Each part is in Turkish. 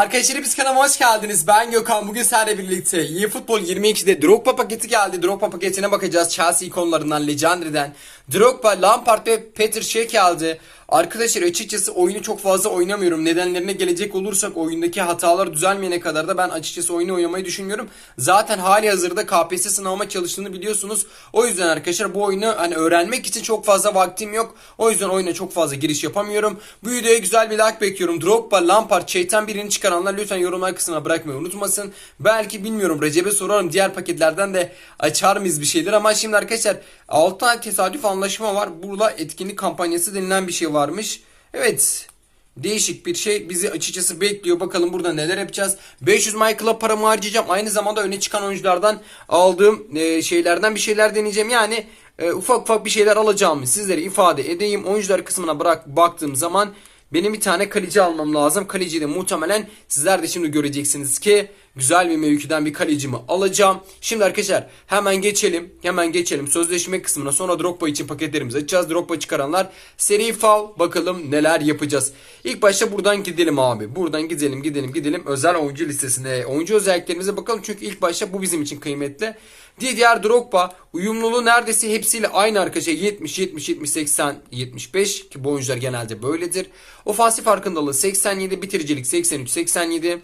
Arkadaşlar biz kanalıma hoş geldiniz. Ben Gökhan. Bugün sizlerle birlikte futbol 22'de Drogba paketi geldi. Drogba paketine bakacağız. Chelsea ikonlarından, Legendary'den. Drogba, Lampard ve Peter Cech geldi. Arkadaşlar açıkçası oyunu çok fazla oynamıyorum. Nedenlerine gelecek olursak oyundaki hatalar düzelmeyene kadar da ben açıkçası oyunu oynamayı düşünmüyorum. Zaten hali hazırda KPSS sınavıma çalıştığını biliyorsunuz. O yüzden arkadaşlar bu oyunu hani öğrenmek için çok fazla vaktim yok. O yüzden oyuna çok fazla giriş yapamıyorum. Bu videoya güzel bir like bekliyorum. Drogba, Lampard, Çeyten birini çıkaranlar lütfen yorumlar kısmına bırakmayı unutmasın. Belki bilmiyorum Recep'e sorarım diğer paketlerden de açar mıyız bir şeyler ama şimdi arkadaşlar 6 tane tesadüf anlaşma var. Burada etkinlik kampanyası denilen bir şey varmış. Evet Değişik bir şey bizi açıkçası bekliyor. Bakalım burada neler yapacağız. 500 Michael'a paramı harcayacağım. Aynı zamanda öne çıkan oyunculardan aldığım e, şeylerden bir şeyler deneyeceğim. Yani e, ufak ufak bir şeyler alacağımı sizlere ifade edeyim. Oyuncular kısmına bırak baktığım zaman benim bir tane kaleci almam lazım. Kaleciyi de muhtemelen sizler de şimdi göreceksiniz ki güzel bir mevkiden bir kalecimi alacağım. Şimdi arkadaşlar hemen geçelim. Hemen geçelim sözleşme kısmına. Sonra Drogba için paketlerimizi açacağız. Drogba çıkaranlar seri fal bakalım neler yapacağız. İlk başta buradan gidelim abi. Buradan gidelim gidelim gidelim özel oyuncu listesine. Oyuncu özelliklerimize bakalım çünkü ilk başta bu bizim için kıymetli. Didier Drogba uyumluluğu neredeyse hepsiyle aynı arkadaşlar 70 70 70 80 75 ki bu oyuncular genelde böyledir. Ofansif farkındalığı 87 bitiricilik 83 87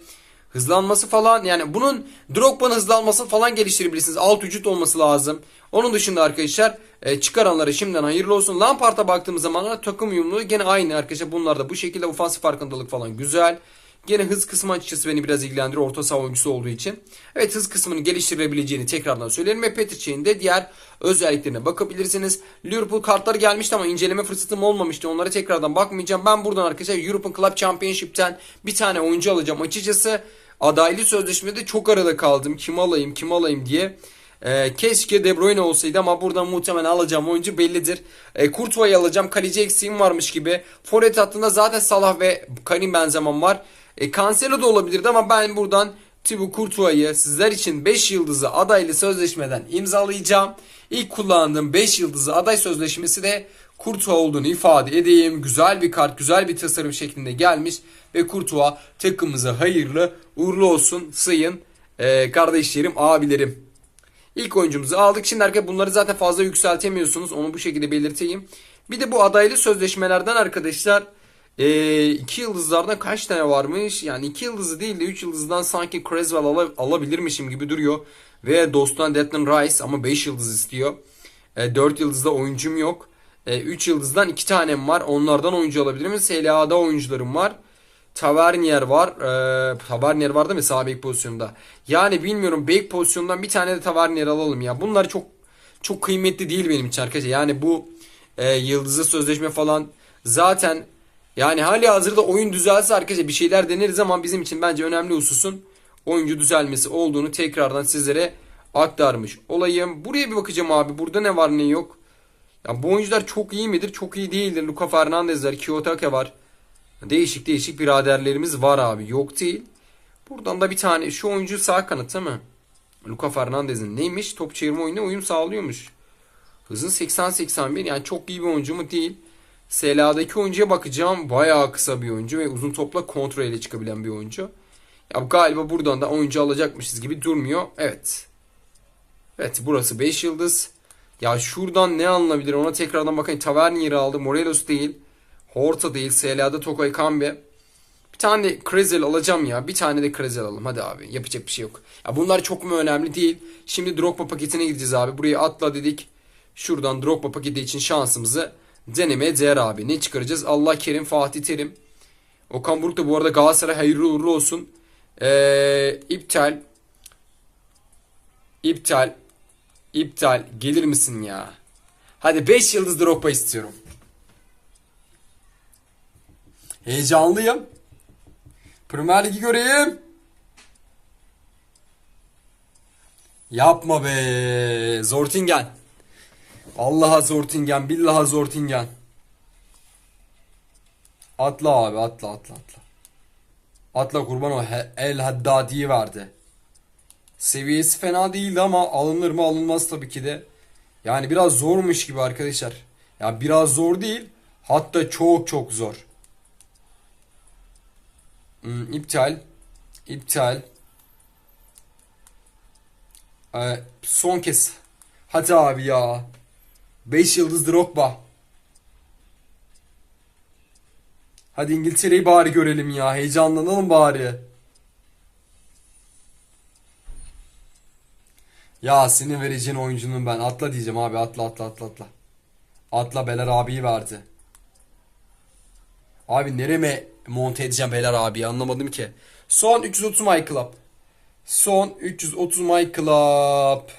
hızlanması falan yani bunun Drogba'nın hızlanması falan geliştirebilirsiniz. Alt vücut olması lazım. Onun dışında arkadaşlar e, çıkaranlara şimdiden hayırlı olsun. Lampard'a baktığımız zaman takım uyumluluğu gene aynı arkadaşlar. Bunlar da bu şekilde ofansif farkındalık falan güzel. Gene hız kısmı açıkçası beni biraz ilgilendiriyor orta saha oyuncusu olduğu için. Evet hız kısmını geliştirebileceğini tekrardan söyleyelim ve Petr Cech'in de diğer özelliklerine bakabilirsiniz. Liverpool kartları gelmişti ama inceleme fırsatım olmamıştı. Onlara tekrardan bakmayacağım. Ben buradan arkadaşlar European Club Championship'ten bir tane oyuncu alacağım. Açıkçası adaylı sözleşmede çok arada kaldım. Kim alayım kim alayım diye. E, keşke De Bruyne olsaydı ama buradan muhtemelen alacağım oyuncu bellidir. E, Courtois'u alacağım. Kaleci eksiğim varmış gibi. Forvet hattında zaten Salah ve Karim Benzema var. E, Cancelo da olabilirdi ama ben buradan Thibaut Courtois'ı sizler için 5 yıldızı adaylı sözleşmeden imzalayacağım. İlk kullandığım 5 yıldızı aday sözleşmesi de Courtois olduğunu ifade edeyim. Güzel bir kart, güzel bir tasarım şeklinde gelmiş ve Courtois takımımıza hayırlı uğurlu olsun sayın e, kardeşlerim, abilerim. İlk oyuncumuzu aldık. Şimdi arkadaşlar bunları zaten fazla yükseltemiyorsunuz. Onu bu şekilde belirteyim. Bir de bu adaylı sözleşmelerden arkadaşlar 2 e, yıldızlardan kaç tane varmış? Yani 2 yıldızı değil de 3 yıldızdan sanki Creswell al alabilirmişim gibi duruyor. Ve dosttan Declan Rice ama 5 yıldız istiyor. E, 4 yıldızda oyuncum yok. E, 3 yıldızdan 2 tanem var. Onlardan oyuncu alabilirim. SLA'da oyuncularım var. Tavernier var. E, Tavernier var değil mi sağ bek pozisyonunda? Yani bilmiyorum bek pozisyonundan bir tane de Tavernier alalım ya. Bunlar çok çok kıymetli değil benim için arkadaşlar. Yani bu e, yıldızlı sözleşme falan zaten yani hali hazırda oyun düzelse arkadaşlar bir şeyler deneriz ama bizim için bence önemli hususun oyuncu düzelmesi olduğunu tekrardan sizlere aktarmış olayım. Buraya bir bakacağım abi. Burada ne var ne yok. Ya bu oyuncular çok iyi midir? Çok iyi değildir. Luka Fernandez'ler, Kiyotake var. Değişik değişik biraderlerimiz var abi. Yok değil. Buradan da bir tane şu oyuncu sağ kanat değil mi? Luka Fernandez'in neymiş? Top çevirme oyununa uyum sağlıyormuş. Hızın 80-81 yani çok iyi bir oyuncu mu değil. SLA'daki oyuncuya bakacağım. Bayağı kısa bir oyuncu ve uzun topla kontrol ile çıkabilen bir oyuncu. Ya galiba buradan da oyuncu alacakmışız gibi durmuyor. Evet. Evet burası 5 yıldız. Ya şuradan ne alınabilir ona tekrardan bakayım. Tavernier'i aldı. Morelos değil. Horta değil. SLA'da Tokay Kambe. Bir tane de Krezel alacağım ya. Bir tane de Krezel alalım. Hadi abi. Yapacak bir şey yok. Ya bunlar çok mu önemli değil. Şimdi Drogba paketine gideceğiz abi. Buraya atla dedik. Şuradan Drogba paketi için şansımızı denemeye değer abi. Ne çıkaracağız? Allah Kerim, Fatih Terim. Okan Buruk da bu arada Galatasaray hayırlı uğurlu olsun. Ee, iptal. İptal. İptal. Gelir misin ya? Hadi 5 yıldız Drogba istiyorum. Heyecanlıyım. Premier Ligi göreyim. Yapma be. Zortingen. Allah'a Zortingen. Billaha Zortingen. Atla abi atla atla atla. Atla kurban o El Haddadi'yi verdi. Seviyesi fena değildi ama alınır mı alınmaz tabii ki de. Yani biraz zormuş gibi arkadaşlar. Ya biraz zor değil. Hatta çok çok zor. Hmm, iptal. İptal. Ee, son kez. Hadi abi ya. 5 yıldız Drogba. Hadi İngiltere'yi bari görelim ya. Heyecanlanalım bari. Ya senin vereceğin oyuncunun ben. Atla diyeceğim abi. Atla atla atla atla. Atla Beler abiyi verdi. Abi nereme monte edeceğim Beler abi anlamadım ki. Son 330 My Club. Son 330 My Club.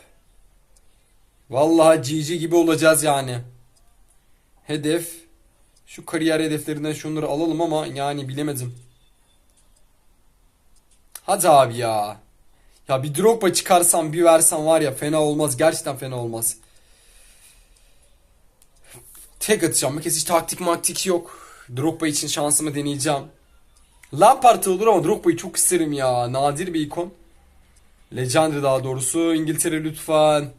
Vallahi GG gibi olacağız yani. Hedef. Şu kariyer hedeflerinden şunları alalım ama yani bilemedim. Hadi abi ya. Ya bir Drogba çıkarsam bir versem var ya fena olmaz. Gerçekten fena olmaz. Tek atacağım. Bir kez hiç taktik maktik yok. Drogba için şansımı deneyeceğim. Lampard olur ama Drogba'yı çok isterim ya. Nadir bir ikon. Legendary daha doğrusu. İngiltere lütfen.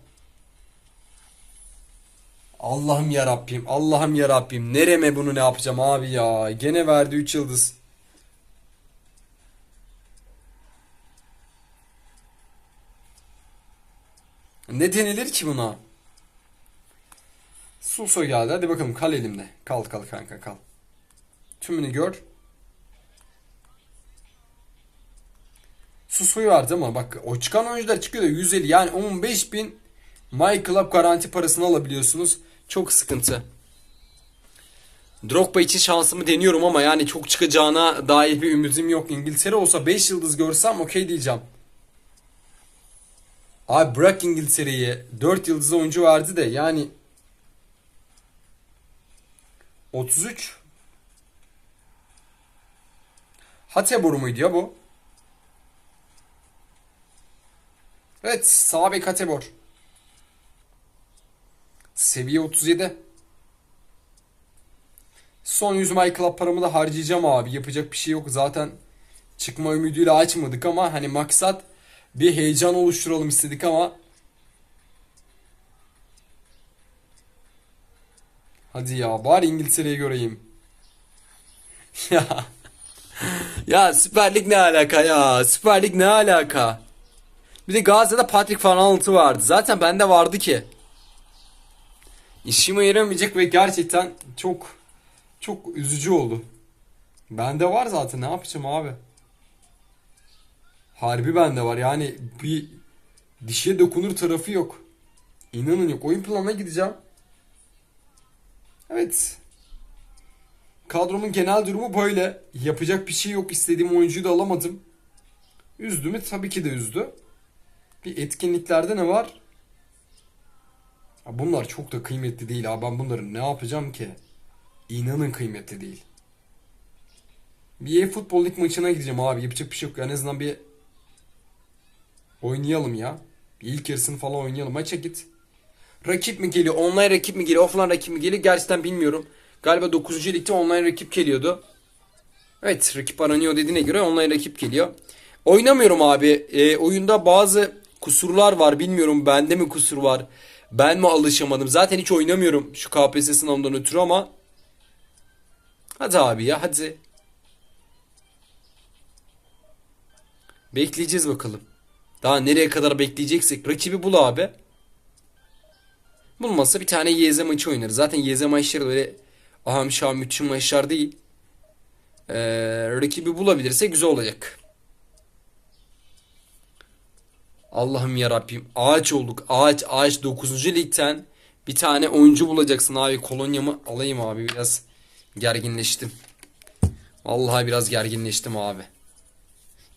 Allah'ım ya Rabbim. Allah'ım ya Rabbim. Nereme bunu ne yapacağım abi ya. Gene verdi 3 yıldız. Ne denilir ki buna? Sulso geldi. Hadi bakalım kal elimde. Kal kal kanka kal. Tümünü gör. Suso'yu verdi ama bak o çıkan oyuncular çıkıyor da 150 yani 15 bin My Club garanti parasını alabiliyorsunuz. Çok sıkıntı. Drogba için şansımı deniyorum ama yani çok çıkacağına dair bir ümidim yok. İngiltere olsa 5 yıldız görsem okey diyeceğim. Abi bırak İngiltere'yi. 4 yıldız oyuncu verdi de yani 33 Hatebor muydu ya bu? Evet, sağ bek Hatebor. Seviye 37. Son 100 My Club paramı da harcayacağım abi. Yapacak bir şey yok. Zaten çıkma ümidiyle açmadık ama hani maksat bir heyecan oluşturalım istedik ama Hadi ya bari İngiltere'yi göreyim. Ya. Ya Süper Lig ne alaka ya? Süper Lig ne alaka? Bir de Gazze'de Patrick Van Aanholt'u vardı. Zaten bende vardı ki. İşime yaramayacak ve gerçekten çok çok üzücü oldu. Bende var zaten ne yapacağım abi? Harbi bende var yani bir dişe dokunur tarafı yok. İnanın yok. Oyun planına gideceğim. Evet. Kadromun genel durumu böyle. Yapacak bir şey yok. İstediğim oyuncuyu da alamadım. Üzdü mü? Tabii ki de üzdü. Bir etkinliklerde ne var? Bunlar çok da kıymetli değil abi. Ben bunları ne yapacağım ki? İnanın kıymetli değil. Bir e-futbol lig maçına gideceğim abi. Yapacak bir şey yok. En azından bir oynayalım ya. Bir ilk yarısını falan oynayalım. Maça git. Rakip mi geliyor? Online rakip mi geliyor? Offline rakip mi geliyor? Gerçekten bilmiyorum. Galiba 9. ligde online rakip geliyordu. Evet rakip aranıyor dediğine göre online rakip geliyor. Oynamıyorum abi. E, oyunda bazı kusurlar var. Bilmiyorum bende mi kusur var. Ben mi alışamadım? Zaten hiç oynamıyorum şu KPSS sınavından ötürü ama. Hadi abi ya hadi. Bekleyeceğiz bakalım. Daha nereye kadar bekleyeceksek rakibi bul abi. Bulmazsa bir tane YZ maçı oynarız. Zaten YZ maçları böyle aham müthiş maçlar değil. Ee, rakibi bulabilirse güzel olacak. Allah'ım ya Rabbim ağaç olduk. Ağaç ağaç 9. ligden bir tane oyuncu bulacaksın abi. Kolonyamı alayım abi biraz gerginleştim. Vallahi biraz gerginleştim abi.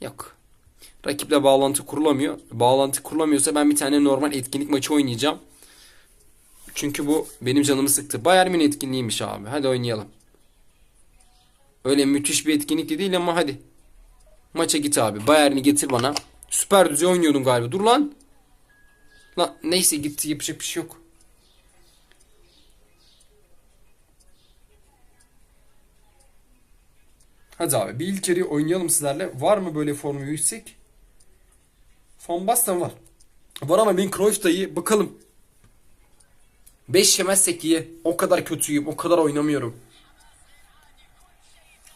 Yok. Rakiple bağlantı kurulamıyor. Bağlantı kurulamıyorsa ben bir tane normal etkinlik maçı oynayacağım. Çünkü bu benim canımı sıktı. Bayern Münih etkinliğiymiş abi. Hadi oynayalım. Öyle müthiş bir etkinlik de değil ama hadi. Maça git abi. Bayern'i getir bana. Süper düzey oynuyordun galiba. Dur lan. Lan neyse gitti yapacak bir şey yok. Hadi abi bir ilk yarıyı oynayalım sizlerle. Var mı böyle formu yüksek? Van Basten var. Var ama ben Cruyff da iyi. Bakalım. 5 yemezsek iyi. O kadar kötüyüm. O kadar oynamıyorum.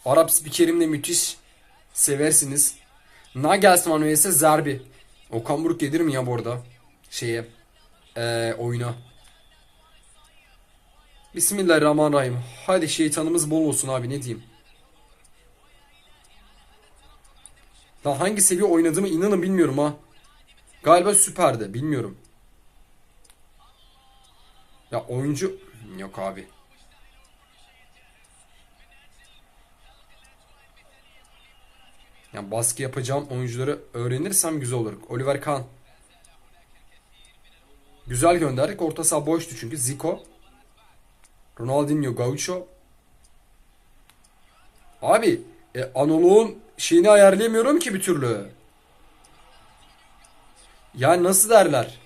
Arap spikerim de müthiş. Seversiniz. Nagelsmann vs Zerbi. Okan Buruk gelir mi ya bu arada? Şeye. Eee oyuna. Bismillahirrahmanirrahim. Hadi şeytanımız bol olsun abi ne diyeyim. Daha hangi seviye oynadığımı inanın bilmiyorum ha. Galiba süperde bilmiyorum. Ya oyuncu yok abi. Ya baskı yapacağım oyuncuları öğrenirsem güzel olur. Oliver Kahn. Güzel gönderdik. Orta saha boştu çünkü. Zico. Ronaldinho, Gaucho. Abi e, analog'un şeyini ayarlayamıyorum ki bir türlü. Yani nasıl derler?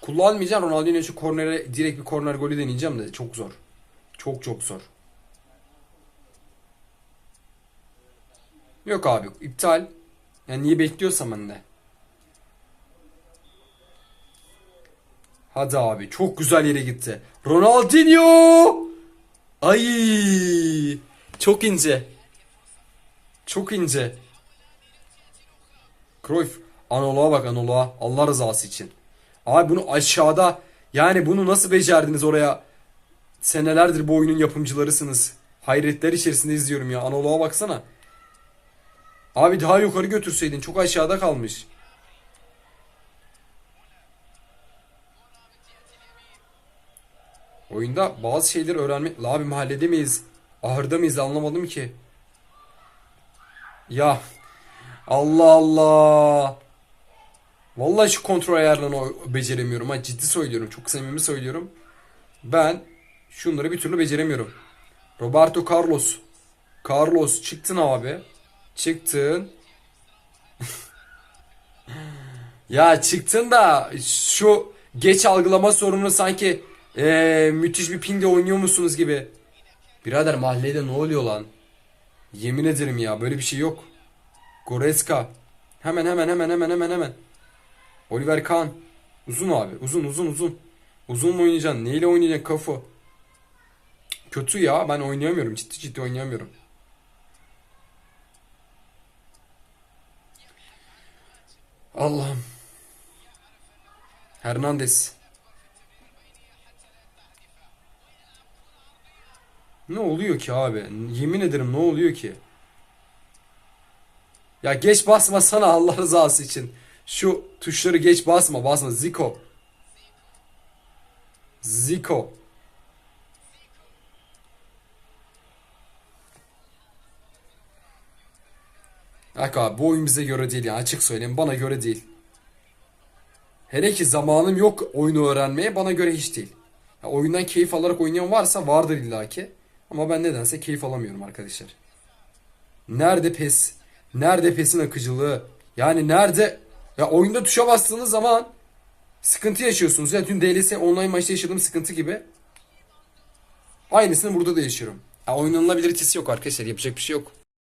Kullanmayacağım Ronaldinho şu kornere direkt bir korner golü deneyeceğim de çok zor. Çok çok zor. Yok abi iptal. Yani niye bekliyorsam de. Hadi abi çok güzel yere gitti. Ronaldinho! Ay! Çok ince. Çok ince. Cruyff. Anoloğa bak anoloğa. Allah rızası için. Abi bunu aşağıda yani bunu nasıl becerdiniz oraya? Senelerdir bu oyunun yapımcılarısınız. Hayretler içerisinde izliyorum ya. Analoğa baksana. Abi daha yukarı götürseydin. Çok aşağıda kalmış. Oyunda bazı şeyleri öğrenmek... La abi mahallede miyiz? Ahırda mıyız anlamadım ki. Ya. Allah Allah. Vallahi şu kontrol ayarlarını beceremiyorum ha ciddi söylüyorum çok samimi söylüyorum. Ben şunları bir türlü beceremiyorum. Roberto Carlos. Carlos çıktın abi. Çıktın. ya çıktın da şu geç algılama sorununu sanki eee, müthiş bir pingde oynuyor musunuz gibi. Birader mahallede ne oluyor lan? Yemin ederim ya böyle bir şey yok. Goretzka. Hemen hemen hemen hemen hemen hemen. Oliver Kahn. Uzun abi. Uzun uzun uzun. Uzun mu oynayacaksın? Neyle oynayacaksın kafu? Kötü ya. Ben oynayamıyorum. Ciddi ciddi oynayamıyorum. Allah'ım. Hernandez. Ne oluyor ki abi? Yemin ederim ne oluyor ki? Ya geç basma sana Allah rızası için. Şu tuşları geç basma basma. Zico. Zico. Bak abi bu oyun bize göre değil ya açık söyleyeyim bana göre değil. Hele ki zamanım yok oyunu öğrenmeye bana göre hiç değil. Ya oyundan keyif alarak oynayan varsa vardır illaki. Ama ben nedense keyif alamıyorum arkadaşlar. Nerede pes? Nerede pesin akıcılığı? Yani nerede? Ya oyunda tuşa bastığınız zaman sıkıntı yaşıyorsunuz. Ya dün DLS online maçta yaşadığım sıkıntı gibi. Aynısını burada da yaşıyorum. Ya oynanılabiliritesi yok arkadaşlar. Yapacak bir şey yok.